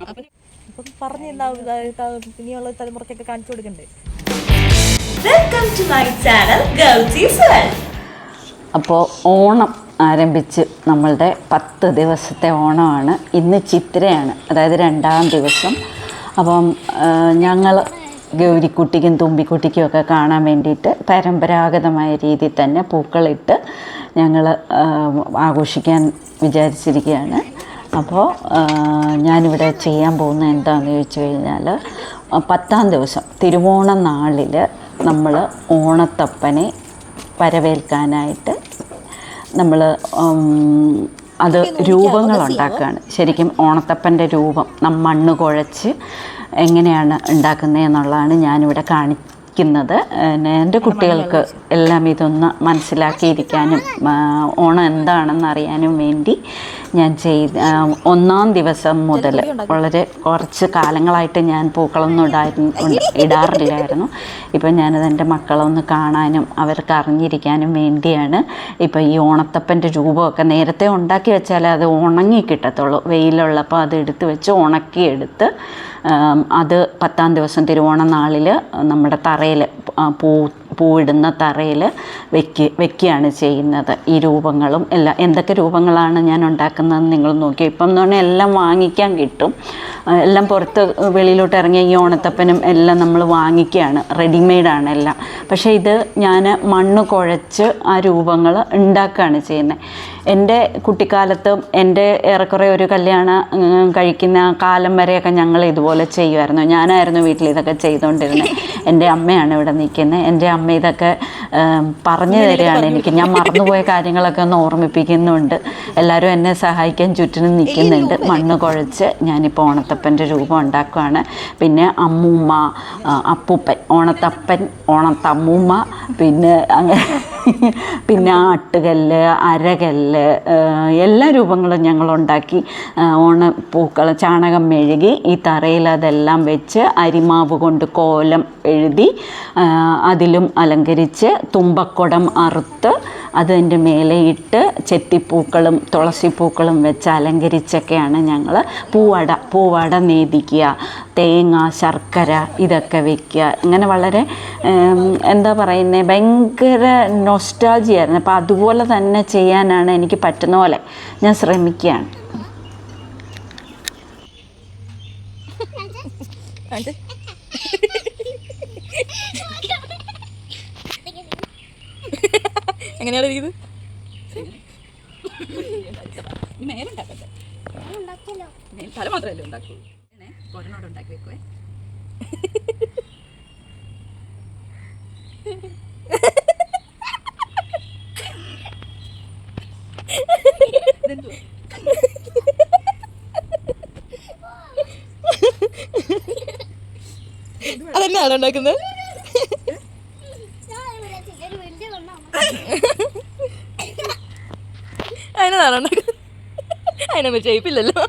അപ്പം തലമുറയ്ക്കൊക്കെ കാണിച്ചു കൊടുക്കണ്ടേ വെൽക്കം ടു മൈ ചാനൽ അപ്പോൾ ഓണം ആരംഭിച്ച് നമ്മളുടെ പത്ത് ദിവസത്തെ ഓണമാണ്. ഇന്ന് ചിത്രയാണ് അതായത് രണ്ടാം ദിവസം. അപ്പം ഞങ്ങൾ ഗൗരിക്കുട്ടിക്കും തുമ്പിക്കുട്ടിക്കും ഒക്കെ കാണാൻ വേണ്ടിയിട്ട് പരമ്പരാഗതമായ രീതിയിൽ തന്നെ പൂക്കളിട്ട് ഞങ്ങൾ ആഘോഷിക്കാൻ വിചാരിച്ചിരിക്കുകയാണ്. അപ്പോൾ ഞാനിവിടെ ചെയ്യാൻ പോകുന്ന എന്താണെന്ന് ചോദിച്ചു കഴിഞ്ഞാൽ പത്താം ദിവസം തിരുവോണ നാളിൽ നമ്മൾ ഓണത്തപ്പനെ വരവേൽക്കാനായിട്ട് നമ്മൾ അത് രൂപങ്ങൾ ഉണ്ടാക്കുകയാണ് ശരിക്കും ഓണത്തപ്പന്റെ രൂപം നമ്മൾ മണ്ണ് കുഴച്ച് എങ്ങനെയാണ് ഉണ്ടാക്കുന്നത് എന്നുള്ളതാണ് ഞാനിവിടെ കാണിക്കുന്നത് പിന്നെ എന്റെ കുട്ടികൾക്ക് എല്ലാം ഇതൊന്ന് മനസ്സിലാക്കിയിരിക്കാനും ഓണം എന്താണെന്ന് അറിയാനും വേണ്ടി ഞാൻ ചെയ്ത് ഒന്നാം ദിവസം മുതൽ വളരെ കുറച്ച് കാലങ്ങളായിട്ട് ഞാൻ പൂക്കളൊന്നും ഇടായിരുന്നു ഇടാറില്ലായിരുന്നു. ഇപ്പം ഞാനത് എന്റെ മക്കളൊന്ന് കാണാനും അവർക്ക് അറിഞ്ഞിരിക്കാനും വേണ്ടിയാണ് ഇപ്പം ഈ ഓണത്തപ്പന്റെ രൂപമൊക്കെ നേരത്തെ ഉണ്ടാക്കി വെച്ചാൽ അത് ഉണങ്ങി കിട്ടത്തുള്ളൂ. വെയിലുള്ളപ്പോൾ അത് എടുത്ത് വെച്ച് ഉണക്കിയെടുത്ത് അത് പത്താം ദിവസം തിരുവോണ നാളിൽ നമ്മുടെ തറയിൽ പൂ പൂവിടുന്ന തറയിൽ വെക്ക് വെക്കുകയാണ് ചെയ്യുന്നത്. ഈ രൂപങ്ങളും എല്ലാം എന്തൊക്കെ രൂപങ്ങളാണ് ഞാൻ ഉണ്ടാക്കുന്നതെന്ന് നിങ്ങൾ നോക്കി. ഇപ്പം എന്ന് പറഞ്ഞാൽ എല്ലാം വാങ്ങിക്കാൻ കിട്ടും. എല്ലാം പുറത്ത് വെളിയിലോട്ട് ഇറങ്ങിയ ഈ ഓണത്തപ്പനും എല്ലാം നമ്മൾ വാങ്ങിക്കുകയാണ്. റെഡിമെയ്ഡാണ് എല്ലാം. പക്ഷേ ഇത് ഞാൻ മണ്ണ് കുഴച്ച് ആ രൂപങ്ങൾ ഉണ്ടാക്കുകയാണ് ചെയ്യുന്നത്. എന്റെ കുട്ടിക്കാലത്തും എന്റെ ഏറെക്കുറെ ഒരു കല്യാണം കഴിക്കുന്ന കാലം വരെയൊക്കെ ഞങ്ങൾ ഇതുപോലെ ചെയ്യുമായിരുന്നു. ഞാനായിരുന്നു വീട്ടിൽ ഇതൊക്കെ ചെയ്തുകൊണ്ടിരുന്നത്. എന്റെ അമ്മയാണ് ഇവിടെ നിൽക്കുന്നത്. എന്റെ അമ്മ ഇതൊക്കെ ഉം, പറഞ്ഞു തരികയാണ് എനിക്ക്. ഞാൻ മറന്നുപോയ കാര്യങ്ങളൊക്കെ ഒന്ന് ഓർമ്മിപ്പിക്കുന്നുണ്ട്. എല്ലാവരും എന്നെ സഹായിക്കാൻ ചുറ്റിനും നിൽക്കുന്നുണ്ട്. മണ്ണ് കുഴച്ച് ഞാനിപ്പോൾ ഓണത്തപ്പന്റെ രൂപം ഉണ്ടാക്കുകയാണ് പിന്നെ അമ്മൂമ്മ അപ്പൂപ്പൻ ഓണത്തപ്പൻ ഓണത്തമ്മൂമ്മ പിന്നെ അങ്ങനെ പിന്നെ ആട്ടുകല്ല് അരകല്ല് എല്ലാ രൂപങ്ങളും ഞങ്ങൾ ഉണ്ടാക്കി ഓണപ്പൂക്കൾ ചാണകം മെഴുകി ഈ തറയിൽ അതെല്ലാം വെച്ച് അരിമാവ് കൊണ്ട് കോലം എഴുതി അതിലും അലങ്കരിച്ച് തുമ്പക്കുടം അറുത്ത് അതിന്റെ മേലെ ഇട്ട് ചെത്തിപ്പൂക്കളും തുളസിപ്പൂക്കളും വെച്ച് അലങ്കരിച്ചൊക്കെയാണ് ഞങ്ങൾ പൂവട പൂവട നേദിക്കുക തേങ്ങ ശർക്കര ഇതൊക്കെ വയ്ക്കുക അങ്ങനെ വളരെ എന്താ പറയുന്നത് ഭയങ്കര നൊസ്റ്റാൾജിയായിരുന്നു അപ്പോൾ അതുപോലെ തന്നെ ചെയ്യാനാണ് എനിക്ക് പറ്റുന്ന പോലെ ഞാൻ ശ്രമിക്കുകയാണ്. എങ്ങനെയാണ് ഇരിക്കുന്നത്? തല മാത്രമല്ലേ ഉണ്ടാക്കൂ? കൊരനോട് ഉണ്ടാക്കി വെക്കുവേ. അതെന്നാണ് ഉണ്ടാക്കുന്നത്? അതിനാണ് ഉണ്ടാക്കുന്നത്? അതിനെ ചെയ്യിപ്പില്ലല്ലോ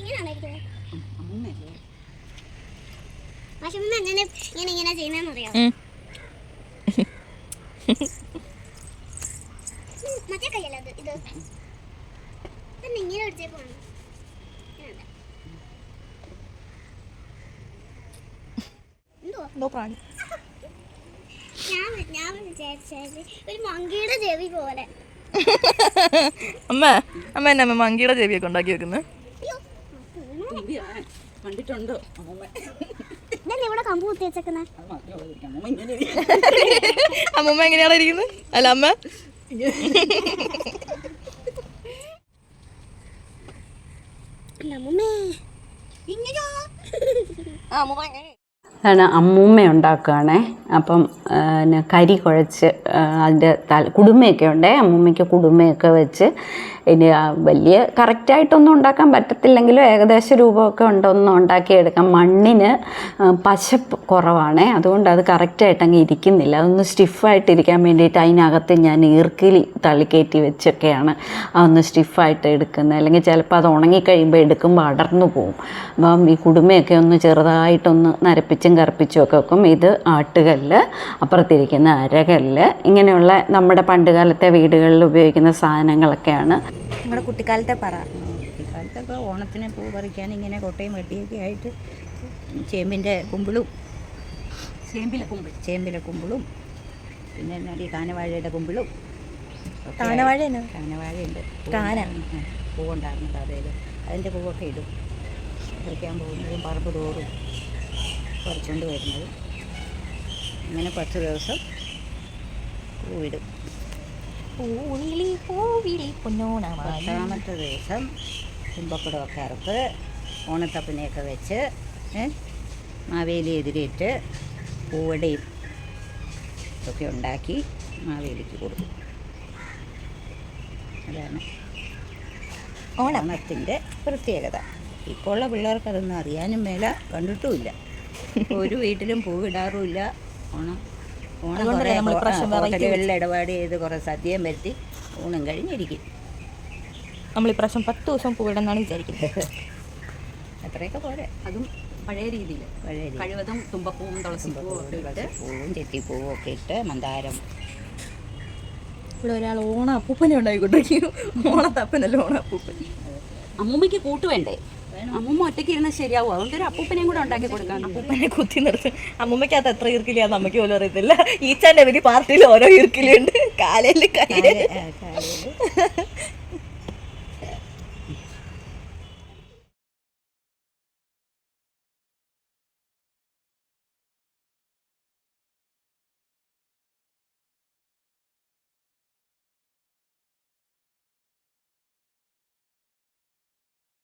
എങ്ങനെ ഇങ്ങനെ ഇങ്ങനെ ചെയ്യുന്നതെന്ന് അറിയാം ഉം. മറ്റേ കയ്യല്ല ഇത്. ഇങ്ങനെ എന്തോ പ്രാണി. ഞാൻ ഞാൻ വിചാരിച്ചത് ഒരു മങ്കിയുടെ ചെവി പോലെ. അമ്മ അമ്മ എന്നെ അമ്മ മങ്കിയുടെ ചെവിയൊക്കെ ഉണ്ടാക്കി വെക്കുന്നത് കണ്ടിട്ടുണ്ടോ അമ്മമ്മ എങ്ങനെയാണ് ഇരിക്കുന്നത് അല്ല അമ്മ? നമ്മമ്മേ ആ അമ്മമ്മ ആണ് അമ്മൂമ്മ ഉണ്ടാക്കുകയാണേ അപ്പം പിന്നെ കരി കുഴച്ച് അതിന്റെ തല കുടുമയൊക്കെ ഉണ്ടേ അമ്മൂമ്മയ്ക്ക് കുടുമയൊക്കെ വെച്ച് ഇനി വലിയ കറക്റ്റായിട്ടൊന്നും ഉണ്ടാക്കാൻ പറ്റത്തില്ലെങ്കിലും ഏകദേശ രൂപമൊക്കെ ഉണ്ടൊന്നും ഉണ്ടാക്കിയെടുക്കാം. മണ്ണിന് പശപ്പ് കുറവാണേ അതുകൊണ്ട് അത് കറക്റ്റായിട്ട് അങ്ങ് ഇരിക്കുന്നില്ല. അതൊന്ന് സ്റ്റിഫായിട്ടിരിക്കാൻ വേണ്ടിയിട്ട് അതിനകത്ത് ഞാൻ ഈർക്കിലി തള്ളിക്കയറ്റി വെച്ചൊക്കെയാണ് അതൊന്ന് സ്റ്റിഫായിട്ട് എടുക്കുന്നത്. അല്ലെങ്കിൽ ചിലപ്പോൾ അത് ഉണങ്ങിക്കഴിയുമ്പോൾ എടുക്കുമ്പോൾ അടർന്നു പോകും. അപ്പം ഈ കുടുമയൊക്കെ ഒന്ന് ചെറുതായിട്ടൊന്ന് നരപ്പിച്ച് കറുപ്പിച്ചും കറുപ്പിച്ചും ഒക്കെ വെക്കും. ഇത് ആട്ടുകല്ല് അപ്പുറത്തിരിക്കുന്ന അരകല്ല് ഇങ്ങനെയുള്ള നമ്മുടെ പണ്ടുകാലത്തെ വീടുകളിൽ ഉപയോഗിക്കുന്ന സാധനങ്ങളൊക്കെയാണ്. നിങ്ങളുടെ കുട്ടിക്കാലത്തെ പറ. കുട്ടിക്കാലത്തൊക്കെ ഓണത്തിന് പൂ പറിക്കാൻ ഇങ്ങനെ കൊട്ടയും വെട്ടിയൊക്കെ ആയിട്ട് ചേമ്പിന്റെ കുമ്പിളും ചേമ്പിലെ കുമ്പിൾ. ചേമ്പിലെ കുമ്പിളും പിന്നെ എന്നാടി കാനവാഴയുടെ കുമ്പിളും. കാനവാഴ? കാനവാഴയുണ്ട്. കാന. പൂവുണ്ടായിരുന്നു കഥയിൽ അതിന്റെ പൂവൊക്കെ ഇടും. പറിക്കാൻ പോകുന്നതും പറമ്പ് തോറും. പറിച്ചുകൊണ്ട് വരുന്നത്. അങ്ങനെ പത്ത് ദിവസം പൂവിടും. പൂവിളി പൂവിളി പൊന്നോണമായി. പത്താമത്തെ ദിവസം കുമ്പക്കുടമൊക്കെ അറുത്ത് ഓണത്തപ്പനെയൊക്കെ വെച്ച് മാവേലി എതിരിട്ട് പൂവടയും ഒക്കെ ഉണ്ടാക്കി മാവേലിക്ക് കൊടുക്കും. അതാണ് ഓണം. ഓണത്തിന്റെ പ്രത്യേകത. ഇപ്പോൾ ഉള്ള പിള്ളേർക്ക് അറിയാനും മേല കണ്ടിട്ടുമില്ല. ഒരു വീട്ടിലും പൂവിടാറുമില്ല. ഓണം ഓണം കുറേ ഹോട്ടലുകളിൽ ഇടപാട് ചെയ്ത് കുറേ സദ്യയും വരുത്തി ഓണം കഴിഞ്ഞിരിക്കും. നമ്മൾ ഇപ്രാവശ്യം പത്ത് ദിവസം പൂവിടുന്നാണ് വിചാരിക്കുന്നത്. അത്രയൊക്കെ പോരെ. അതും പഴയ രീതിയിൽ. പഴയ രീതി. കഴിവതും തുമ്പപ്പൂവും തുളസിപ്പൂവും ഒക്കെ ഇട്ട് പൂവും ചെത്തിപ്പൂവും ഒക്കെ ഇട്ട് മന്ദാരം. ഇവിടെ ഒരാൾ ഓണ അപ്പൂപ്പനെ ഉണ്ടായിക്കൊണ്ടിരിക്കും ഓണത്തപ്പനല്ല ഓണ അപ്പൂപ്പൻ അമ്മൂമ്മയ്ക്ക് കൂട്ട് വേണ്ടേ അമ്മൂമ്മ ഒറ്റയ്ക്ക് ഇരുന്ന് ശരിയാവും. അതുകൊണ്ട് ഒരു അപ്പൂപ്പനെയും കൂടെ ഉണ്ടാക്കി കൊടുക്കാം. അപ്പൂപ്പനെ കുത്തി നിർത്തും. അമ്മൂമ്മയ്ക്കകത്ത് എത്ര ഈർക്കിലിയാന്ന് നമുക്ക് പോലും അറിയത്തില്ല. ഈച്ചാന്റെ വലിയ പാർട്ടിയിൽ ഓരോ ഈർക്കിലുണ്ട് കാലയിൽ കയ്യിൽ